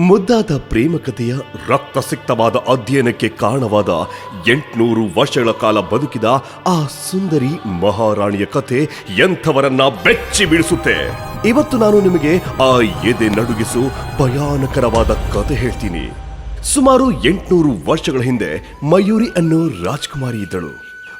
ಮುದ್ದಾದ ಪ್ರೇಮಕಥೆಯ ರಕ್ತಸಿಕ್ತವಾದ ಅಧ್ಯಯನಕ್ಕೆ ಕಾರಣವಾದ ಎಂಟುನೂರು ವರ್ಷಗಳ ಕಾಲ ಬದುಕಿದ ಆ ಸುಂದರಿ ಮಹಾರಾಣಿಯ ಕಥೆ ಎಂಥವರನ್ನ ಬೆಚ್ಚಿ ಬೀಳಿಸುತ್ತೆ. ಇವತ್ತು ನಾನು ನಿಮಗೆ ಆ ಎದೆ ನಡುಗಿಸು ಭಯಾನಕರವಾದ ಕಥೆ ಹೇಳ್ತೀನಿ. ಸುಮಾರು ಎಂಟುನೂರು ವರ್ಷಗಳ ಹಿಂದೆ ಮಯೂರಿ ಅನ್ನೋ ರಾಜ್ಕುಮಾರಿ ಇದ್ದಳು.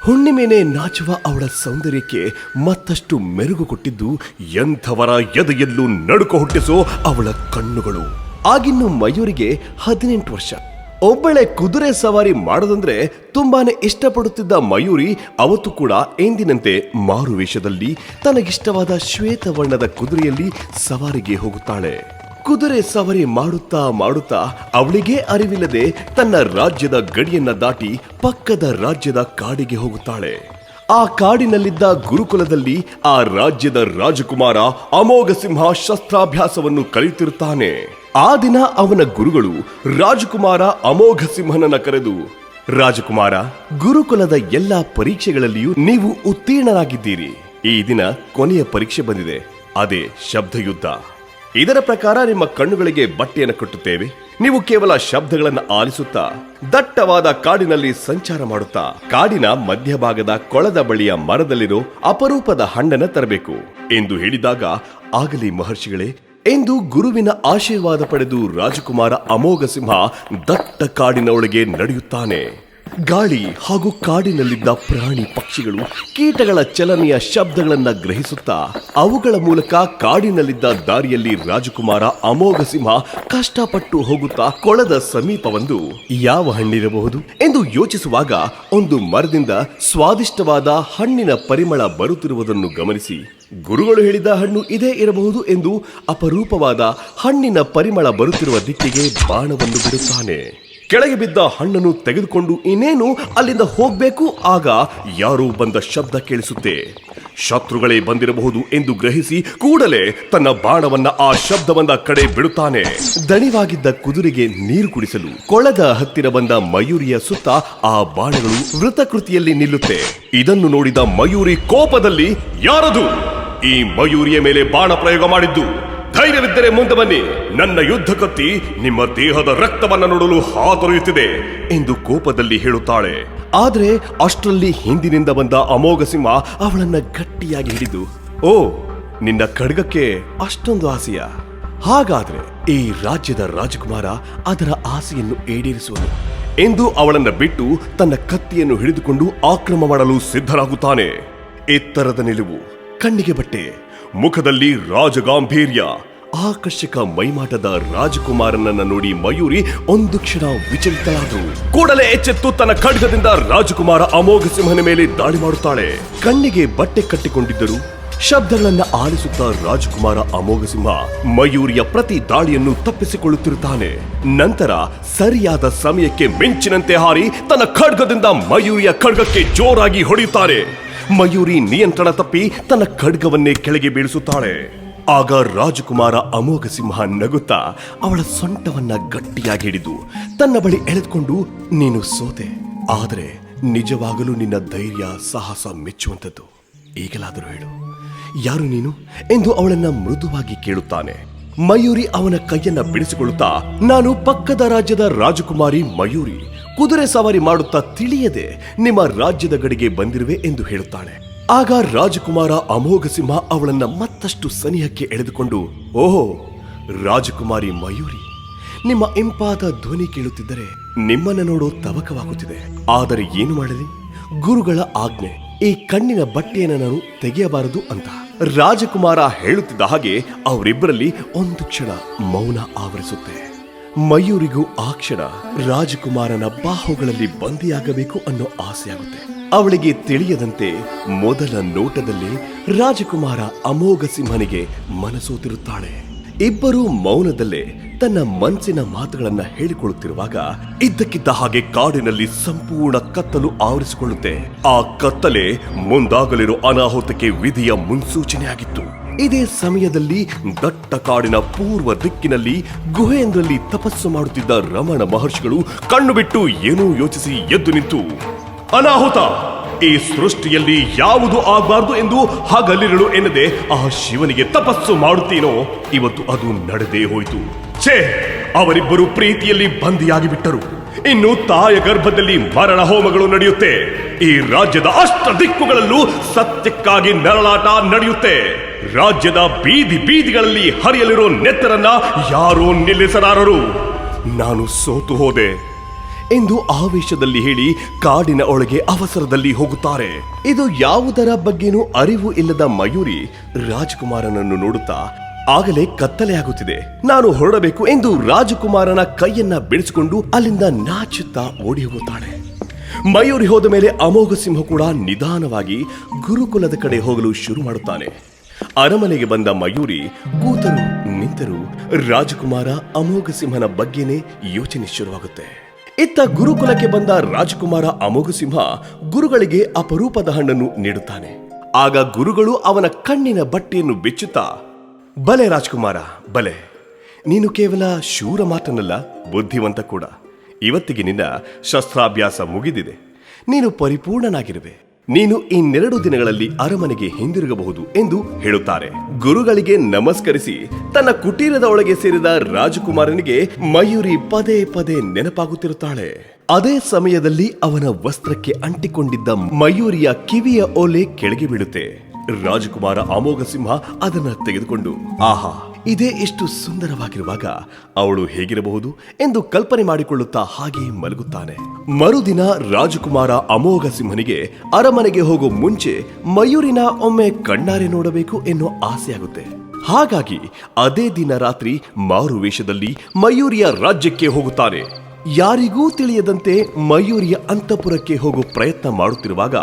ಹುಣ್ಣಿಮೆನೆ ನಾಚುವ ಅವಳ ಸೌಂದರ್ಯಕ್ಕೆ ಮತ್ತಷ್ಟು ಮೆರುಗು ಕೊಟ್ಟಿದ್ದು ಎಂಥವರ ಎದೆಯಲ್ಲೂ ನಡುಕ ಹುಟ್ಟಿಸೋ ಅವಳ ಕಣ್ಣುಗಳು. ಆಗಿನ್ನು ಮಯೂರಿಗೆ ಹದಿನೆಂಟು ವರ್ಷ. ಒಬ್ಬಳೆ ಕುದುರೆ ಸವಾರಿ ಮಾಡೋದಂದ್ರೆ ತುಂಬಾನೇ ಇಷ್ಟಪಡುತ್ತಿದ್ದ ಮಯೂರಿ ಅವತ್ತು ಕೂಡ ಎಂದಿನಂತೆ ಮಾರು ವೇಷದಲ್ಲಿ ತನಗಿಷ್ಟವಾದ ಶ್ವೇತವರ್ಣದ ಕುದುರೆಯಲ್ಲಿ ಸವಾರಿಗೆ ಹೋಗುತ್ತಾಳೆ. ಕುದುರೆ ಸವಾರಿ ಮಾಡುತ್ತಾ ಮಾಡುತ್ತಾ ಅವಳಿಗೆ ಅರಿವಿಲ್ಲದೆ ತನ್ನ ರಾಜ್ಯದ ಗಡಿಯನ್ನ ದಾಟಿ ಪಕ್ಕದ ರಾಜ್ಯದ ಕಾಡಿಗೆ ಹೋಗುತ್ತಾಳೆ. ಆ ಕಾಡಿನಲ್ಲಿದ್ದ ಗುರುಕುಲದಲ್ಲಿ ಆ ರಾಜ್ಯದ ರಾಜಕುಮಾರ ಅಮೋಘ ಸಿಂಹ ಶಸ್ತ್ರಾಭ್ಯಾಸವನ್ನು ಕಲಿತಿರುತ್ತಾನೆ. ಆ ದಿನ ಅವನ ಗುರುಗಳು ರಾಜಕುಮಾರ ಅಮೋಘ ಸಿಂಹನನ್ನ ಕರೆದು, ರಾಜಕುಮಾರ, ಗುರುಕುಲದ ಎಲ್ಲಾ ಪರೀಕ್ಷೆಗಳಲ್ಲಿಯೂ ನೀವು ಉತ್ತೀರ್ಣರಾಗಿದ್ದೀರಿ. ಈ ದಿನ ಕೊನೆಯ ಪರೀಕ್ಷೆ ಬಂದಿದೆ. ಅದೇ ಶಬ್ದಯುದ್ಧ. ಇದರ ಪ್ರಕಾರ ನಿಮ್ಮ ಕಣ್ಣುಗಳಿಗೆ ಬಟ್ಟೆಯನ್ನು ಕಟ್ಟುತ್ತೇವೆ. ನೀವು ಕೇವಲ ಶಬ್ದಗಳನ್ನು ಆಲಿಸುತ್ತಾ, ದಟ್ಟವಾದ ಕಾಡಿನಲ್ಲಿ ಸಂಚಾರ ಮಾಡುತ್ತಾ, ಕಾಡಿನ ಮಧ್ಯಭಾಗದ ಕೊಳದ ಬಳಿಯ ಮರದಲ್ಲಿರೋ ಅಪರೂಪದ ಹಣ್ಣನ್ನು ತರಬೇಕು. ಎಂದು ಹೇಳಿದಾಗ, ಆಗಲಿ ಮಹರ್ಷಿಗಳೇ ಎಂದು ಗುರುವಿನ ಆಶೀರ್ವಾದ ಪಡೆದು ರಾಜಕುಮಾರ ಅಮೋಘ ಸಿಂಹ ದಟ್ಟ ಕಾಡಿನ ಒಳಗೆ ನಡೆಯುತ್ತಾನೆ. ಗಾಳಿ ಹಾಗೂ ಕಾಡಿನಲ್ಲಿದ್ದ ಪ್ರಾಣಿ ಪಕ್ಷಿಗಳು ಕೀಟಗಳ ಚಲನೆಯ ಶಬ್ದಗಳನ್ನ ಗ್ರಹಿಸುತ್ತಾ ಅವುಗಳ ಮೂಲಕ ಕಾಡಿನಲ್ಲಿದ್ದ ದಾರಿಯಲ್ಲಿ ರಾಜಕುಮಾರ ಅಮೋಘ ಸಿಂಹ ಕಷ್ಟಪಟ್ಟು ಹೋಗುತ್ತಾ ಕೊಳದ ಸಮೀಪವೊಂದು ಯಾವ ಹಣ್ಣಿರಬಹುದು ಎಂದು ಯೋಚಿಸುವಾಗ ಒಂದು ಮರದಿಂದ ಸ್ವಾದಿಷ್ಟವಾದ ಹಣ್ಣಿನ ಪರಿಮಳ ಬರುತ್ತಿರುವುದನ್ನು ಗಮನಿಸಿ. ಗುರುಗಳು ಹೇಳಿದ ಹಣ್ಣು ಇದೇ ಇರಬಹುದು ಎಂದು ಅಪರೂಪವಾದ ಹಣ್ಣಿನ ಪರಿಮಳ ಬರುತ್ತಿರುವ ದಿಕ್ಕಿಗೆ ಬಾಣವನ್ನು ಬಿಡುತ್ತಾನೆ. ಕೆಳಗೆ ಬಿದ್ದ ಹಣ್ಣನ್ನು ತೆಗೆದುಕೊಂಡು ಇನ್ನೇನು ಅಲ್ಲಿಂದ ಹೋಗ್ಬೇಕು? ಆಗ ಯಾರೋ ಬಂದ ಶಬ್ದ ಕೇಳಿಸುತ್ತೆ. ಶತ್ರುಗಳೇ ಬಂದಿರಬಹುದು ಎಂದು ಗ್ರಹಿಸಿ ಕೂಡಲೇ ತನ್ನ ಬಾಣವನ್ನ ಆ ಶಬ್ದವನ್ನ ಕಡೆ ಬಿಡುತ್ತಾನೆ. ದಣಿವಾಗಿದ್ದ ಕುದುರೆಗೆ ನೀರು ಕುಡಿಸಲು ಕೊಳದ ಹತ್ತಿರ ಬಂದ ಮಯೂರಿಯ ಸುತ್ತ ಆ ಬಾಣಗಳು ವೃತಕೃತಿಯಲ್ಲಿ ನಿಲ್ಲುತ್ತೆ. ಇದನ್ನು ನೋಡಿದ ಮಯೂರಿ ಕೋಪದಲ್ಲಿ ಯಾರದು? ಈ ಮಯೂರಿಯ ಮೇಲೆ ಬಾಣ ಪ್ರಯೋಗ ಮಾಡಿದ್ದು. ಧೈರ್ಯವಿದ್ದರೆ ಮುಂದೆ ಬನ್ನಿ. ನನ್ನ ಯುದ್ಧ ಕತ್ತಿ ನಿಮ್ಮ ದೇಹದ ರಕ್ತವನ್ನು ನೋಡಲು ಹಾತೊರೆಯುತ್ತಿದೆ ಎಂದು ಕೋಪದಲ್ಲಿ ಹೇಳುತ್ತಾಳೆ. ಆದ್ರೆ ಅಷ್ಟರಲ್ಲಿ ಹಿಂದಿನಿಂದ ಬಂದ ಅಮೋಘ ಸಿಂಹ ಅವಳನ್ನ ಗಟ್ಟಿಯಾಗಿ ಹಿಡಿದು, ಓ, ನಿನ್ನ ಖಡ್ಗಕ್ಕೆ ಅಷ್ಟೊಂದು ಆಸೆಯ? ಹಾಗಾದ್ರೆ ಈ ರಾಜ್ಯದ ರಾಜಕುಮಾರ ಅದರ ಆಸೆಯನ್ನು ಈಡೇರಿಸುವನು ಎಂದು ಅವಳನ್ನ ಬಿಟ್ಟು ತನ್ನ ಕತ್ತಿಯನ್ನು ಹಿಡಿದುಕೊಂಡು ಆಕ್ರಮ ಮಾಡಲು ಸಿದ್ಧರಾಗುತ್ತಾನೆ. ಎತ್ತರದ ನಿಲುವು, ಕಣ್ಣಿಗೆ ಬಟ್ಟೆ, ಮುಖದಲ್ಲಿ ರಾಜಗಾಂಭೀರ್ಯ. ಆಕರ್ಷಕ ಮೈಮಾಟದ ರಾಜಕುಮಾರನನ್ನ ನೋಡಿ ಮಯೂರಿ ಒಂದು ಕ್ಷಣ ವಿಚಲಿತಳಾದ್ರು ಕೂಡಲೇ ಎಚ್ಚೆತ್ತು ತನ್ನ ಖಡ್ಗದಿಂದ ರಾಜಕುಮಾರ ಅಮೋಘ ಸಿಂಹನ ಮೇಲೆ ದಾಳಿ ಮಾಡುತ್ತಾಳೆ. ಕಣ್ಣಿಗೆ ಬಟ್ಟೆ ಕಟ್ಟಿಕೊಂಡಿದ್ದರು ಶಬ್ದಗಳನ್ನ ಆಲಿಸುತ್ತಾ ರಾಜಕುಮಾರ ಅಮೋಘ ಸಿಂಹ ಮಯೂರಿಯ ಪ್ರತಿ ದಾಳಿಯನ್ನು ತಪ್ಪಿಸಿಕೊಳ್ಳುತ್ತಿರುತ್ತಾನೆ. ನಂತರ ಸರಿಯಾದ ಸಮಯಕ್ಕೆ ಮಿಂಚಿನಂತೆ ಹಾರಿ ತನ್ನ ಖಡ್ಗದಿಂದ ಮಯೂರಿಯ ಖಡ್ಗಕ್ಕೆ ಜೋರಾಗಿ ಹೊಡೆಯುತ್ತಾರೆ. ಮಯೂರಿ ನಿಯಂತ್ರಣ ತಪ್ಪಿ ತನ್ನ ಖಡ್ಗವನ್ನೇ ಕೆಳಗೆ ಬೀಳಿಸುತ್ತಾಳೆ. ಆಗ ರಾಜಕುಮಾರ ಅಮೋಘ ಸಿಂಹ ನಗುತ್ತಾ ಅವಳ ಸೊಂಟವನ್ನ ಗಟ್ಟಿಯಾಗಿ ಹಿಡಿದು ತನ್ನ ಬಳಿ ಎಳೆದುಕೊಂಡು, ನೀನು ಸೋತೆ, ಆದರೆ ನಿಜವಾಗಲೂ ನಿನ್ನ ಧೈರ್ಯ ಸಾಹಸ ಮೆಚ್ಚುವಂಥದ್ದು. ಈಗಲಾದರೂ ಹೇಳು. ಯಾರು ನೀನು? ಎಂದು ಅವಳನ್ನ ಮೃದುವಾಗಿ ಕೇಳುತ್ತಾನೆ. ಮಯೂರಿ ಅವನ ಕೈಯನ್ನ ಬಿಡಿಸಿಕೊಳ್ಳುತ್ತಾ, ನಾನು ಪಕ್ಕದ ರಾಜ್ಯದ ರಾಜಕುಮಾರಿ ಮಯೂರಿ. ಕುದುರೆ ಸವಾರಿ ಮಾಡುತ್ತಾ ತಿಳಿಯದೆ ನಿಮ್ಮ ರಾಜ್ಯದ ಗಡಿಗೆ ಬಂದಿರುವೆ ಎಂದು ಹೇಳುತ್ತಾಳೆ. ಆಗ ರಾಜಕುಮಾರ ಅಮೋಘ ಸಿಂಹ ಅವಳನ್ನ ಮತ್ತಷ್ಟು ಸನಿಹಕ್ಕೆ ಎಳೆದುಕೊಂಡು, ಓಹೋ, ರಾಜಕುಮಾರಿ ಮಯೂರಿ, ನಿಮ್ಮ ಇಂಪಾದ ಧ್ವನಿ ಕೇಳುತ್ತಿದ್ದರೆ ನಿಮ್ಮನ್ನ ನೋಡೋ ತವಕವಾಗುತ್ತಿದೆ. ಆದರೆ ಏನು ಮಾಡಲಿ ಗುರುಗಳ ಆಜ್ಞೆ, ಈ ಕಣ್ಣಿನ ಬಟ್ಟೆಯನ್ನು ನಾನು ತೆಗೆಯಬಾರದು ಅಂತ. ರಾಜಕುಮಾರ ಹೇಳುತ್ತಿದ್ದ ಹಾಗೆ ಅವರಿಬ್ಬರಲ್ಲಿ ಒಂದು ಕ್ಷಣ ಮೌನ ಆವರಿಸುತ್ತೆ. ಮಯೂರಿಗೂ ಆ ಕ್ಷಣ ರಾಜಕುಮಾರನ ಬಾಹುಗಳಲ್ಲಿ ಬಂದಿಯಾಗಬೇಕು ಅನ್ನೋ ಆಸೆಯಾಗುತ್ತೆ. ಅವಳಿಗೆ ತಿಳಿಯದಂತೆ ಮೊದಲ ನೋಟದಲ್ಲಿ ರಾಜಕುಮಾರ ಅಮೋಘ ಸಿಂಹನಿಗೆ ಮನಸೋತಿರುತ್ತಾಳೆ. ಇಬ್ಬರೂ ಮೌನದಲ್ಲೇ ತನ್ನ ಮನಸ್ಸಿನ ಮಾತುಗಳನ್ನ ಹೇಳಿಕೊಳ್ಳುತ್ತಿರುವಾಗ ಇದ್ದಕ್ಕಿದ್ದ ಹಾಗೆ ಕಾಡಿನಲ್ಲಿ ಸಂಪೂರ್ಣ ಕತ್ತಲು ಆವರಿಸಿಕೊಳ್ಳುತ್ತೆ. ಆ ಕತ್ತಲೆ ಮುಂದಾಗಲಿರೋ ಅನಾಹುತಕ್ಕೆ ವಿಧಿಯ ಮುನ್ಸೂಚನೆಯಾಗಿತ್ತು. ಇದೇ ಸಮಯದಲ್ಲಿ ದಟ್ಟ ಕಾಡಿನ ಪೂರ್ವ ದಿಕ್ಕಿನಲ್ಲಿ ಗುಹೆಯೊಂದರಲ್ಲಿ ತಪಸ್ಸು ಮಾಡುತ್ತಿದ್ದ ರಮಣ ಮಹರ್ಷಿಗಳು ಕಣ್ಣು ಬಿಟ್ಟು ಏನೂ ಯೋಚಿಸಿ ಎದ್ದು ನಿಂತು, ಅನಾಹುತ! ಈ ಸೃಷ್ಟಿಯಲ್ಲಿ ಯಾವುದು ಆಗಬಾರದು ಎಂದು ಹಗಲಿರಳು ಎನ್ನದೆ ಆ ಶಿವನಿಗೆ ತಪಸ್ಸು ಮಾಡುತ್ತೀನೋ? ಇವತ್ತು ಅದು ನಡೆದೇ ಹೋಯಿತು. ಛೇ! ಅವರಿಬ್ಬರು ಪ್ರೀತಿಯಲ್ಲಿ ಬಂದಿಯಾಗಿ ಬಿಟ್ಟರು ಇನ್ನು ತಾಯ ಗರ್ಭದಲ್ಲಿ ಮರಣ ಹೋಮಗಳು ನಡೆಯುತ್ತೆ. ಈ ರಾಜ್ಯದ ಅಷ್ಟ ದಿಕ್ಕುಗಳಲ್ಲೂ ಸತ್ಯಕ್ಕಾಗಿ ನರಳಾಟ ನಡೆಯುತ್ತೆ. ರಾಜ್ಯದ ಬೀದಿ ಬೀದಿಗಳಲ್ಲಿ ಹರಿಯಲಿರೋ ನೆತ್ತರನ್ನ ಯಾರೂ ನಿಲ್ಲಿಸಲಾರರು ನಾನು ಸೋತು ಹೋದೆ. ಎಂದು ಆವೇಶದಲ್ಲಿ ಹೇಳಿ ಕಾಡಿನ ಒಳಗೆ ಅವಸರದಲ್ಲಿ ಹೋಗುತ್ತಾರೆ. ಇದು ಯಾವುದರ ಬಗ್ಗೆನೂ ಅರಿವು ಇಲ್ಲದ ಮಯೂರಿ ರಾಜಕುಮಾರನನ್ನು ನೋಡುತ್ತಾ ಆಗಲೇ ಕತ್ತಲೆಯಾಗುತ್ತಿದೆ ನಾನು ಹೊರಡಬೇಕು ಎಂದು ರಾಜಕುಮಾರನ ಕೈಯನ್ನ ಬಿಡಿಸಿಕೊಂಡು ಅಲ್ಲಿಂದ ನಾಚುತ್ತಾ ಓಡಿ ಹೋಗುತ್ತಾಳೆ. ಮಯೂರಿ ಹೋದ ಮೇಲೆ ಅಮೋಘ ಸಿಂಹ ಕೂಡ ನಿಧಾನವಾಗಿ ಗುರುಕುಲದ ಕಡೆ ಹೋಗಲು ಶುರು ಮಾಡುತ್ತಾನೆ. ಅರಮನೆಗೆ ಬಂದ ಮಯೂರಿ ಕೂತರು ನಿಂತರು ರಾಜಕುಮಾರ ಅಮೋಘ ಸಿಂಹನ ಬಗ್ಗೆನೇ ಯೋಚನೆ ಶುರುವಾಗುತ್ತೆ. ಇತ್ತ ಗುರುಕುಲಕ್ಕೆ ಬಂದ ರಾಜಕುಮಾರ ಅಮೋಘ ಸಿಂಹ ಗುರುಗಳಿಗೆ ಅಪರೂಪದ ಹಣ್ಣನ್ನು ನೀಡುತ್ತಾನೆ. ಆಗ ಗುರುಗಳು ಅವನ ಕಣ್ಣಿನ ಬಟ್ಟೆಯನ್ನು ಬಿಚ್ಚುತ್ತಾ, ಬಲೆ ರಾಜಕುಮಾರ, ಬಲೆ. ನೀನು ಕೇವಲ ಶೂರ ಮಾತನಲ್ಲ, ಬುದ್ಧಿವಂತ ಕೂಡ. ಇವತ್ತಿಗೆ ನಿನ್ನ ಶಸ್ತ್ರಾಭ್ಯಾಸ ಮುಗಿದಿದೆ. ನೀನು ಪರಿಪೂರ್ಣನಾಗಿರುವೆ. ನೀನು ಇನ್ನೆರಡು ದಿನಗಳಲ್ಲಿ ಅರಮನೆಗೆ ಹಿಂದಿರುಗಬಹುದು ಎಂದು ಹೇಳುತ್ತಾರೆ. ಗುರುಗಳಿಗೆ ನಮಸ್ಕರಿಸಿ ತನ್ನ ಕುಟೀರದ ಒಳಗೆ ಸೇರಿದ ರಾಜಕುಮಾರನಿಗೆ ಮಯೂರಿ ಪದೇ ಪದೇ ನೆನಪಾಗುತ್ತಿರುತ್ತಾಳೆ. ಅದೇ ಸಮಯದಲ್ಲಿ ಅವನ ವಸ್ತ್ರಕ್ಕೆ ಅಂಟಿಕೊಂಡಿದ್ದ ಮಯೂರಿಯ ಕಿವಿಯ ಓಲೆ ಕೆಳಗೆ ಬೀಳುತ್ತೆ. ರಾಜಕುಮಾರ ಅಮೋಘ ಸಿಂಹ ಅದನ್ನ ತೆಗೆದುಕೊಂಡು, ಆಹಾ ಇದೇ ಎಷ್ಟು ಸುಂದರವಾಗಿರುವಾಗ ಅವಳು ಹೇಗಿರಬಹುದು ಎಂದು ಕಲ್ಪನೆ ಮಾಡಿಕೊಳ್ಳುತ್ತಾ ಹಾಗೆ ಮಲಗುತ್ತಾನೆ. ಮರುದಿನ ರಾಜಕುಮಾರ ಅಮೋಘ ಸಿಂಹನಿಗೆ ಅರಮನೆಗೆ ಹೋಗೋ ಮುಂಚೆ ಮಯೂರಿನ ಒಮ್ಮೆ ಕಣ್ಣಾರೆ ನೋಡಬೇಕು ಎನ್ನುವ ಆಸೆಯಾಗುತ್ತೆ. ಹಾಗಾಗಿ ಅದೇ ದಿನ ರಾತ್ರಿ ಮಾರು ವೇಷದಲ್ಲಿ ಮಯೂರಿಯ ರಾಜ್ಯಕ್ಕೆ ಹೋಗುತ್ತಾನೆ. ಯಾರಿಗೂ ತಿಳಿಯದಂತೆ ಮಯೂರಿಯ ಅಂತಃಪುರಕ್ಕೆ ಹೋಗೋ ಪ್ರಯತ್ನ ಮಾಡುತ್ತಿರುವಾಗ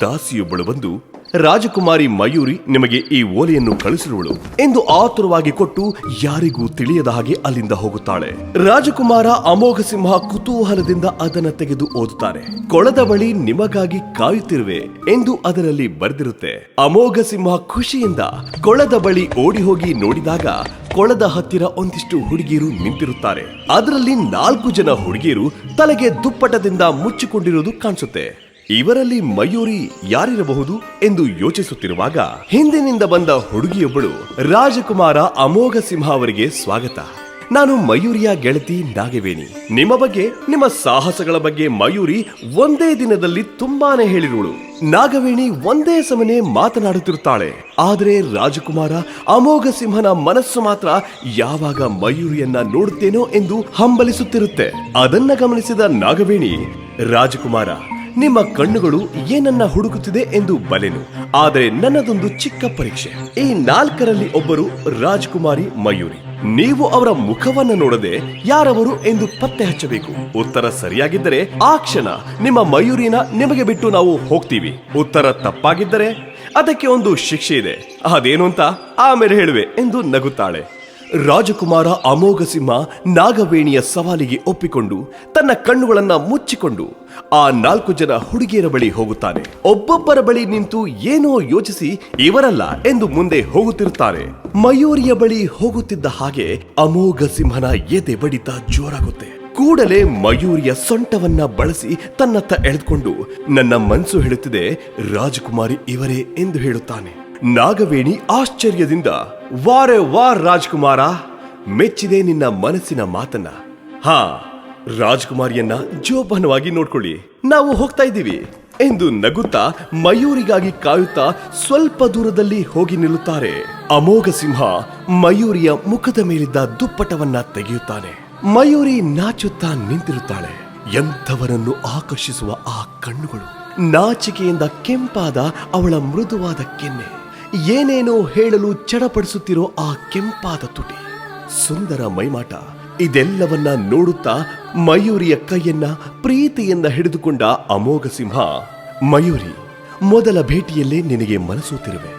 ದಾಸಿಯೊಬ್ಬಳು ಬಂದು ರಾಜಕುಮಾರಿ ಮಯೂರಿ ನಿಮಗೆ ಈ ಓಲೆಯನ್ನು ಕಳಿಸಿರುವಳು ಎಂದು ಆತುರವಾಗಿ ಕೊಟ್ಟು ಯಾರಿಗೂ ತಿಳಿಯದ ಹಾಗೆ ಅಲ್ಲಿಂದ ಹೋಗುತ್ತಾಳೆ. ರಾಜಕುಮಾರ ಅಮೋಘ ಸಿಂಹ ಕುತೂಹಲದಿಂದ ಅದನ್ನು ತೆಗೆದು ಓದುತ್ತಾರೆ. ಕೊಳದ ಬಳಿ ನಿಮಗಾಗಿ ಕಾಯುತ್ತಿರುವೆ ಎಂದು ಅದರಲ್ಲಿ ಬರೆದಿರುತ್ತೆ. ಅಮೋಘ ಸಿಂಹ ಖುಷಿಯಿಂದ ಕೊಳದ ಬಳಿ ಓಡಿ ಹೋಗಿ ನೋಡಿದಾಗ ಕೊಳದ ಹತ್ತಿರ ಒಂದಿಷ್ಟು ಹುಡುಗಿಯರು ನಿಂತಿರುತ್ತಾರೆ. ಅದರಲ್ಲಿ ನಾಲ್ಕು ಜನ ಹುಡುಗಿಯರು ತಲೆಗೆ ದುಪ್ಪಟದಿಂದ ಮುಚ್ಚಿಕೊಂಡಿರುವುದು ಕಾಣಿಸುತ್ತೆ. ಇವರಲ್ಲಿ ಮಯೂರಿ ಯಾರಿರಬಹುದು ಎಂದು ಯೋಚಿಸುತ್ತಿರುವಾಗ ಹಿಂದಿನಿಂದ ಬಂದ ಹುಡುಗಿಯೊಬ್ಬಳು ರಾಜಕುಮಾರ ಅಮೋಘ ಸಿಂಹ ಅವರಿಗೆ ಸ್ವಾಗತ. ನಾನು ಮಯೂರಿಯ ಗೆಳತಿ ನಾಗವೇಣಿ. ನಿಮ್ಮ ಬಗ್ಗೆ, ನಿಮ್ಮ ಸಾಹಸಗಳ ಬಗ್ಗೆ ಮಯೂರಿ ಒಂದೇ ದಿನದಲ್ಲಿ ತುಂಬಾನೇ ಹೇಳಿರುವಳು. ನಾಗವೇಣಿ ಒಂದೇ ಸಮನೆ ಮಾತನಾಡುತ್ತಿರುತ್ತಾಳೆ. ಆದರೆ ರಾಜಕುಮಾರ ಅಮೋಘ ಸಿಂಹನ ಮನಸ್ಸು ಮಾತ್ರ ಯಾವಾಗ ಮಯೂರಿಯನ್ನ ನೋಡುತ್ತೇನೋ ಎಂದು ಹಂಬಲಿಸುತ್ತಿರುತ್ತೆ. ಅದನ್ನ ಗಮನಿಸಿದ ನಾಗವೇಣಿ, ರಾಜಕುಮಾರ ನಿಮ್ಮ ಕಣ್ಣುಗಳು ಏನನ್ನ ಹುಡುಕುತ್ತಿದೆ ಎಂದು ಬಲೆನು ಆದರೆ ನನ್ನದೊಂದು ಚಿಕ್ಕ ಪರೀಕ್ಷೆ. ಈ ನಾಲ್ಕರಲ್ಲಿ ಒಬ್ಬರು ರಾಜ್ಕುಮಾರಿ ಮಯೂರಿ. ನೀವು ಅವರ ಮುಖವನ್ನ ನೋಡದೆ ಯಾರವರು ಎಂದು ಪತ್ತೆ ಹಚ್ಚಬೇಕು. ಉತ್ತರ ಸರಿಯಾಗಿದ್ದರೆ ಆ ಕ್ಷಣ ನಿಮ್ಮ ಮಯೂರಿನ ನಿಮಗೆ ಬಿಟ್ಟು ನಾವು ಹೋಗ್ತೀವಿ. ಉತ್ತರ ತಪ್ಪಾಗಿದ್ದರೆ ಅದಕ್ಕೆ ಒಂದು ಶಿಕ್ಷೆ ಇದೆ. ಅದೇನು ಅಂತ ಆಮೇಲೆ ಹೇಳುವೆ ಎಂದು ನಗುತ್ತಾಳೆ. ರಾಜಕುಮಾರ ಅಮೋಘ ಸಿಂಹ ನಾಗವೇಣಿಯ ಸವಾಲಿಗೆ ಒಪ್ಪಿಕೊಂಡು ತನ್ನ ಕಣ್ಣುಗಳನ್ನ ಮುಚ್ಚಿಕೊಂಡು ಆ ನಾಲ್ಕು ಜನ ಹುಡುಗಿಯರ ಬಳಿ ಹೋಗುತ್ತಾನೆ. ಒಬ್ಬೊಬ್ಬರ ಬಳಿ ನಿಂತು ಏನೋ ಯೋಚಿಸಿ ಇವರಲ್ಲ ಎಂದು ಮುಂದೆ ಹೋಗುತ್ತಿರುತ್ತಾರೆ. ಮಯೂರಿಯ ಬಳಿ ಹೋಗುತ್ತಿದ್ದ ಹಾಗೆ ಅಮೋಘ ಸಿಂಹನ ಎದೆ ಬಡಿತ ಜೋರಾಗುತ್ತೆ. ಕೂಡಲೇ ಮಯೂರಿಯ ಸೊಂಟವನ್ನ ಬಳಸಿ ತನ್ನತ್ತ ಎಳೆದುಕೊಂಡು, ನನ್ನ ಮನಸ್ಸು ಹೇಳುತ್ತಿದೆ ರಾಜಕುಮಾರಿ ಇವರೇ ಎಂದು ಹೇಳುತ್ತಾನೆ. ನಾಗವೇಣಿ ಆಶ್ಚರ್ಯದಿಂದ, ವಾರೆ ವಾರ್ ರಾಜ್ಕುಮಾರ, ಮೆಚ್ಚಿದೆ ನಿನ್ನ ಮನಸ್ಸಿನ ಮಾತನ್ನ. ಹಾ, ರಾಜ್ಕುಮಾರಿಯನ್ನ ಜೋಪಾನವಾಗಿ ನೋಡ್ಕೊಳ್ಳಿ. ನಾವು ಹೋಗ್ತಾ ಇದ್ದೀವಿ. ಎಂದು ನಗುತ್ತಾ, ಮಯೂರಿಗಾಗಿ ಕಾಯುತ್ತಾ, ಸ್ವಲ್ಪ ದೂರದಲ್ಲಿ ಹೋಗಿ ನಿಲ್ಲುತ್ತಾರೆ. ಅಮೋಘ ಸಿಂಹ, ಮಯೂರಿಯ ಮುಖದ ಮೇಲಿದ್ದ ದುಪ್ಪಟವನ್ನ ತೆಗೆಯುತ್ತಾನೆ. ಮಯೂರಿ ನಾಚುತ್ತಾ ನಿಂತಿರುತ್ತಾಳೆ. ಎಂಥವರನ್ನು ಆಕರ್ಷಿಸುವ ಆ ಕಣ್ಣುಗಳು. ನಾಚಿಕೆಯಿಂದ ಕೆಂಪಾದ ಅವಳ ಮೃದುವಾದ ಕೆನ್ನೆ. ಏನೇನೋ ಹೇಳಲು ಚಡಪಡಿಸುತ್ತಿರೋ ಆ ಕೆಂಪಾದ ತುಟಿ. ಸುಂದರ ಮೈಮಾಟ. ಇದೆಲ್ಲವನ್ನ ನೋಡುತ್ತಾ ಮಯೂರಿಯ ಕೈಯನ್ನ ಪ್ರೀತಿಯಿಂದ ಹಿಡಿದುಕೊಂಡ ಅಮೋಘ ಸಿಂಹ ಮಯೂರಿ, ಮೊದಲ ಭೇಟಿಯಲ್ಲೇ ನಿನಗೆ ಮನಸೋತಿರುವೆ.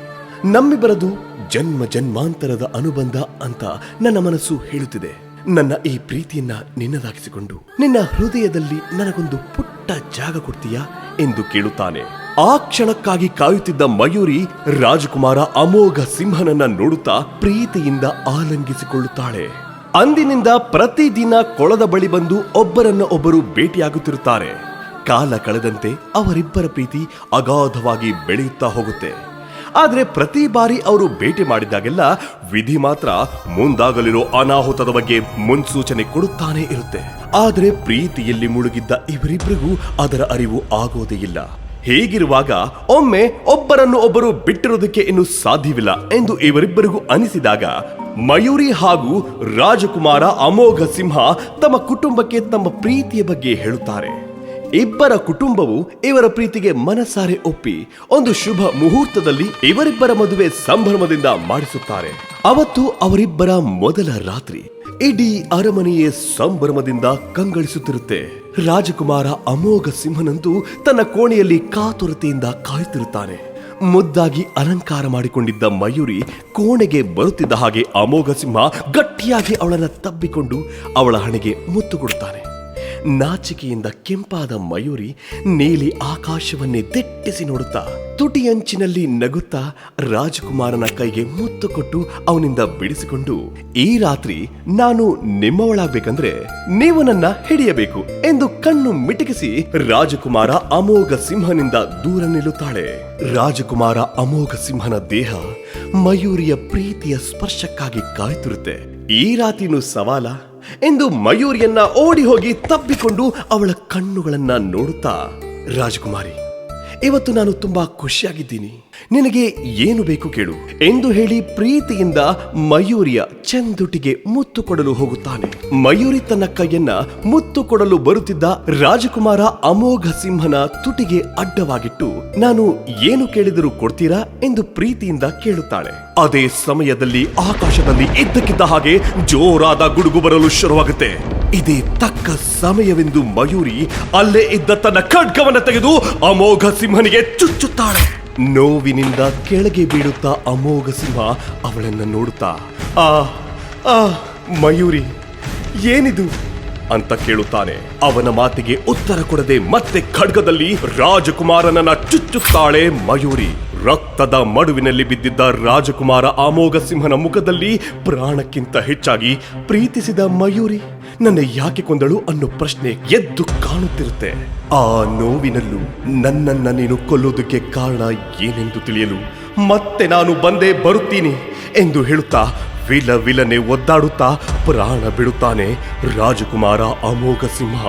ನಮ್ಮಿಬ್ಬರದು ಜನ್ಮ ಜನ್ಮಾಂತರದ ಅನುಬಂಧ ಅಂತ ನನ್ನ ಮನಸ್ಸು ಹೇಳುತ್ತಿದೆ. ನನ್ನ ಈ ಪ್ರೀತಿಯನ್ನ ನಿನ್ನದಾಗಿಸಿಕೊಂಡು, ನಿನ್ನ ಹೃದಯದಲ್ಲಿ ನನಗೊಂದು ಪುಟ್ಟ ಜಾಗ ಕೊಡ್ತೀಯಾ? ಎಂದು ಕೇಳುತ್ತಾನೆ. ಆ ಕ್ಷಣಕ್ಕಾಗಿ ಕಾಯುತ್ತಿದ್ದ ಮಯೂರಿ ರಾಜಕುಮಾರ ಅಮೋಘ ಸಿಂಹನನ್ನ ನೋಡುತ್ತಾ ಪ್ರೀತಿಯಿಂದ ಆಲಂಗಿಸಿಕೊಳ್ಳುತ್ತಾಳೆ. ಅಂದಿನಿಂದ ಪ್ರತಿದಿನ ಕೊಳದ ಬಳಿ ಬಂದು ಒಬ್ಬರನ್ನ ಒಬ್ಬರು ಭೇಟಿಯಾಗುತ್ತಿರುತ್ತಾರೆ. ಕಾಲ ಕಳೆದಂತೆ ಅವರಿಬ್ಬರ ಪ್ರೀತಿ ಅಗಾಧವಾಗಿ ಬೆಳೆಯುತ್ತಾ ಹೋಗುತ್ತೆ. ಆದರೆ ಪ್ರತಿ ಬಾರಿ ಅವರು ಭೇಟಿ ಮಾಡಿದಾಗೆಲ್ಲ ವಿಧಿ ಮಾತ್ರ ಮುಂದಾಗಲಿರೋ ಅನಾಹುತದ ಬಗ್ಗೆ ಮುನ್ಸೂಚನೆ ಕೊಡುತ್ತಾನೆ ಇರುತ್ತೆ. ಆದರೆ ಪ್ರೀತಿಯಲ್ಲಿ ಮುಳುಗಿದ್ದ ಇವರಿಬ್ಬರಿಗೂ ಅದರ ಅರಿವು ಆಗೋದೇ ಇಲ್ಲ. ಹೀಗಿರುವಾಗ ಒಮ್ಮೆ ಒಬ್ಬರನ್ನು ಒಬ್ಬರು ಬಿಟ್ಟಿರೋದಕ್ಕೆ ಇನ್ನು ಸಾಧ್ಯವಿಲ್ಲ ಎಂದು ಇವರಿಬ್ಬರಿಗೂ ಅನಿಸಿದಾಗ ಮಯೂರಿ ಹಾಗೂ ರಾಜಕುಮಾರ ಅಮೋಘ ಸಿಂಹ ತಮ್ಮ ಕುಟುಂಬಕ್ಕೆ ತಮ್ಮ ಪ್ರೀತಿಯ ಬಗ್ಗೆ ಹೇಳುತ್ತಾರೆ. ಇಬ್ಬರ ಕುಟುಂಬವು ಇವರ ಪ್ರೀತಿಗೆ ಮನಸಾರೆ ಒಪ್ಪಿ ಒಂದು ಶುಭ ಮುಹೂರ್ತದಲ್ಲಿ ಇವರಿಬ್ಬರ ಮದುವೆ ಸಂಭ್ರಮದಿಂದ ಮಾಡಿಸುತ್ತಾರೆ. ಅವತ್ತು ಅವರಿಬ್ಬರ ಮೊದಲ ರಾತ್ರಿ. ಇಡೀ ಅರಮನೆಯೇ ಸಂಭ್ರಮದಿಂದ ಕಂಗಳಿಸುತ್ತಿರುತ್ತೆ. ರಾಜಕುಮಾರ ಅಮೋಘ ಸಿಂಹನಂತೂ ತನ್ನ ಕೋಣೆಯಲ್ಲಿ ಕಾತುರತೆಯಿಂದ ಕಾಯುತ್ತಿರುತ್ತಾನೆ. ಮುದ್ದಾಗಿ ಅಲಂಕಾರ ಮಾಡಿಕೊಂಡಿದ್ದ ಮಯೂರಿ ಕೋಣೆಗೆ ಬರುತ್ತಿದ್ದ ಹಾಗೆ ಅಮೋಘ ಸಿಂಹ ಗಟ್ಟಿಯಾಗಿ ಅವಳನ್ನು ತಬ್ಬಿಕೊಂಡು ಅವಳ ಹಣೆಗೆ ಮುತ್ತು ಕೊಡುತ್ತಾನೆ. ನಾಚಿಕೆಯಿಂದ ಕೆಂಪಾದ ಮಯೂರಿ ನೀಲಿ ಆಕಾಶವನ್ನೇ ದಿಟ್ಟಿಸಿ ನೋಡುತ್ತಾ ತುಟಿಯಂಚಿನಲ್ಲಿ ನಗುತ್ತಾ ರಾಜಕುಮಾರನ ಕೈಗೆ ಮುತ್ತು ಕೊಟ್ಟು ಅವನಿಂದ ಬಿಡಿಸಿಕೊಂಡು, ಈ ರಾತ್ರಿ ನಾನು ನಿಮ್ಮವಳಾಗ್ಬೇಕಂದ್ರೆ ನೀವು ನನ್ನ ಹಿಡಿಯಬೇಕು ಎಂದು ಕಣ್ಣು ಮಿಟಕಿಸಿ ರಾಜಕುಮಾರ ಅಮೋಘ ಸಿಂಹನಿಂದ ದೂರ ನಿಲ್ಲುತ್ತಾಳೆ. ರಾಜಕುಮಾರ ಅಮೋಘ ಸಿಂಹನ ದೇಹ ಮಯೂರಿಯ ಪ್ರೀತಿಯ ಸ್ಪರ್ಶಕ್ಕಾಗಿ ಕಾಯ್ತಿರುತ್ತೆ. ಈ ರಾತ್ರಿನೂ ಸವಾಲ ಎಂದು ಮಯೂರಿಯನ್ನ ಓಡಿ ಹೋಗಿ ತಬ್ಬಿಕೊಂಡು ಅವಳ ಕಣ್ಣುಗಳನ್ನ ನೋಡುತ್ತಾ ರಾಜಕುಮಾರಿ ಇವತ್ತು ನಾನು ತುಂಬಾ ಖುಷಿಯಾಗಿದ್ದೀನಿ. ನಿನಗೆ ಏನು ಬೇಕು ಕೇಳು. ಎಂದು ಹೇಳಿ ಪ್ರೀತಿಯಿಂದ ಮಯೂರಿಯ ಚಂದುಟಿಗೆ ಮುತ್ತು ಕೊಡಲು ಹೋಗುತ್ತಾನೆ. ಮಯೂರಿ ತನ್ನ ಕೈಯನ್ನ ಮುತ್ತು ಕೊಡಲು ಬರುತ್ತಿದ್ದ ರಾಜಕುಮಾರ ಅಮೋಘ ಸಿಂಹನ ತುಟಿಗೆ ಅಡ್ಡವಾಗಿಟ್ಟು, ನಾನು ಏನು ಕೇಳಿದರೂ ಕೊಡ್ತೀರಾ? ಎಂದು ಪ್ರೀತಿಯಿಂದ ಕೇಳುತ್ತಾಳೆ. ಅದೇ ಸಮಯದಲ್ಲಿ ಆಕಾಶದಲ್ಲಿ ಇದ್ದಕ್ಕಿದ್ದ ಹಾಗೆ ಜೋರಾದ ಗುಡುಗು ಬರಲು ಶುರುವಾಗುತ್ತೆ. ಇದೇ ತಕ್ಕ ಸಮಯವೆಂದು ಮಯೂರಿ ಅಲ್ಲೇ ಇದ್ದ ತನ್ನ ಖಡ್ಗವನ್ನು ತೆಗೆದು ಅಮೋಘ ಸಿಂಹನಿಗೆ ಚುಚ್ಚುತ್ತಾಳೆ. ನೋವಿನಿಂದ ಕೆಳಗೆ ಬೀಳುತ್ತಾ ಅಮೋಘ ಸಿಂಹ ಅವಳನ್ನು ನೋಡುತ್ತಾ, ಆ ಆ, ಮಯೂರಿ, ಏನಿದು? ಅಂತ ಕೇಳುತ್ತಾನೆ. ಅವನ ಮಾತಿಗೆ ಉತ್ತರ ಕೊಡದೆ ಮತ್ತೆ ಖಡ್ಗದಲ್ಲಿ ರಾಜಕುಮಾರನನ್ನ ಚುಚ್ಚುತ್ತಾಳೆ ಮಯೂರಿ. ರಕ್ತದ ಮಡುವಿನಲ್ಲಿ ಬಿದ್ದಿದ್ದ ರಾಜಕುಮಾರ ಅಮೋಘ ಸಿಂಹನ ಮುಖದಲ್ಲಿ ಪ್ರಾಣಕ್ಕಿಂತ ಹೆಚ್ಚಾಗಿ ಪ್ರೀತಿಸಿದ ಮಯೂರಿ. ನನ್ನ ಯಾಕೆ ಕೊಂದಳು ಅನ್ನೋ ಪ್ರಶ್ನೆ ಎದ್ದು ಕಾಣುತ್ತಿರುತ್ತೆ. ಆ ನೋವಿನಲ್ಲೂ ನನ್ನನ್ನ ನೀನು ಕೊಲ್ಲೋದಕ್ಕೆ ಕಾರಣ ಏನೆಂದು ತಿಳಿಯಲು ಮತ್ತೆ ನಾನು ಬಂದೇ ಬರುತ್ತೀನಿ ಎಂದು ಹೇಳುತ್ತಾ ವಿಲ ವಿಲನೆ ಒದ್ದಾಡುತ್ತಾ ಪ್ರಾಣ ಬಿಡುತ್ತಾನೆ ರಾಜಕುಮಾರ ಅಮೋಘ ಸಿಂಹ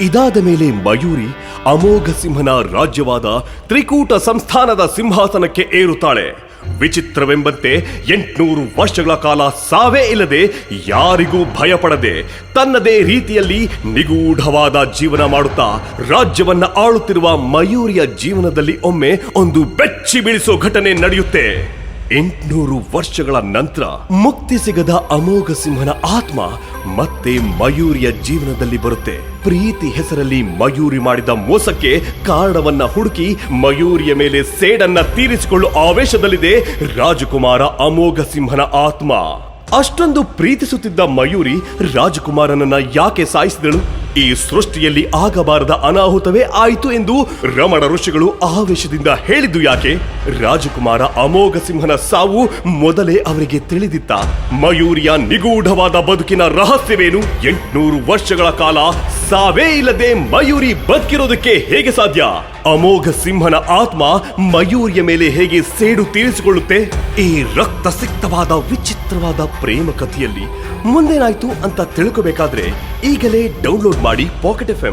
ಇದಾದ ಮೇಲೆ ಮಯೂರಿ ಅಮೋಘ ಸಿಂಹನ ರಾಜ್ಯವಾದ ತ್ರಿಕೂಟ ಸಂಸ್ಥಾನದ ಸಿಂಹಾಸನಕ್ಕೆ ಏರುತ್ತಾಳೆ. ವಿಚಿತ್ರವೆಂಬಂತೆ ಎಂಟ್ನೂರು ವರ್ಷಗಳ ಕಾಲ ಸಾವೇ ಇಲ್ಲದೆ ಯಾರಿಗೂ ಭಯಪಡದೆ ತನ್ನದೇ ರೀತಿಯಲ್ಲಿ ನಿಗೂಢವಾದ ಜೀವನ ಮಾಡುತ್ತಾ ರಾಜ್ಯವನ್ನ ಆಳುತ್ತಿರುವ ಮಯೂರಿಯ ಜೀವನದಲ್ಲಿ ಒಮ್ಮೆ ಒಂದು ಬೆಚ್ಚಿ ಬೀಳಿಸೋ ಘಟನೆ ನಡೆಯುತ್ತೆ. ಎಂಟ್ನೂರು ವರ್ಷಗಳ ನಂತರ ಮುಕ್ತಿ ಸಿಗದ ಅಮೋಘ ಸಿಂಹನ ಆತ್ಮ ಮತ್ತೆ ಮಯೂರಿಯ ಜೀವನದಲ್ಲಿ ಬರುತ್ತೆ. ಪ್ರೀತಿ ಹೆಸರಲ್ಲಿ ಮಯೂರಿ ಮಾಡಿದ ಮೋಸಕ್ಕೆ ಕಾರಣವನ್ನ ಹುಡುಕಿ ಮಯೂರಿಯ ಮೇಲೆ ಸೇಡನ್ನ ತೀರಿಸಿಕೊಳ್ಳುವ ಆವೇಶದಲ್ಲಿದೆ ರಾಜಕುಮಾರ ಅಮೋಘ ಸಿಂಹನ ಆತ್ಮ. ಅಷ್ಟೊಂದು ಪ್ರೀತಿಸುತ್ತಿದ್ದ ಮಯೂರಿ ರಾಜಕುಮಾರನನ್ನ ಯಾಕೆ ಸಾಯಿಸಿದಳು? ಈ ಸೃಷ್ಟಿಯಲ್ಲಿ ಆಗಬಾರದ ಅನಾಹುತವೇ ಆಯಿತು ಎಂದು ರಮಣ ಋಷಿಗಳು ಆವೇಶದಿಂದ ಹೇಳಿದ್ದು ಯಾಕೆ? ರಾಜಕುಮಾರ ಅಮೋಘ ಸಿಂಹನ ಸಾವು ಮೊದಲೇ ಅವರಿಗೆ ತಿಳಿದಿತ್ತ. ಮಯೂರಿಯ ನಿಗೂಢವಾದ ಬದುಕಿನ ರಹಸ್ಯವೇನು? ಎಂಟುನೂರು ವರ್ಷಗಳ ಕಾಲ ಸಾವೇ ಇಲ್ಲದೆ ಮಯೂರಿ ಬದುಕಿರೋದಕ್ಕೆ ಹೇಗೆ ಸಾಧ್ಯ? ಅಮೋಘ ಸಿಂಹನ ಆತ್ಮ ಮಯೂರಿಯ ಮೇಲೆ ಹೇಗೆ ಸೇಡು ತೀರಿಸಿಕೊಳ್ಳುತ್ತೆ? ಈ ರಕ್ತ ಸಿಕ್ತವಾದ ವಿಚಿತ್ರವಾದ ಪ್ರೇಮ ಕಥೆಯಲ್ಲಿ ಮುಂದೇನಾಯ್ತು ಅಂತ ತಿಳ್ಕೋಬೇಕಾದ್ರೆ ಈಗಲೇ ಡೌನ್ಲೋಡ್ ಮಾಡಿ ಪಾಕೆಟ್ ಎಫ್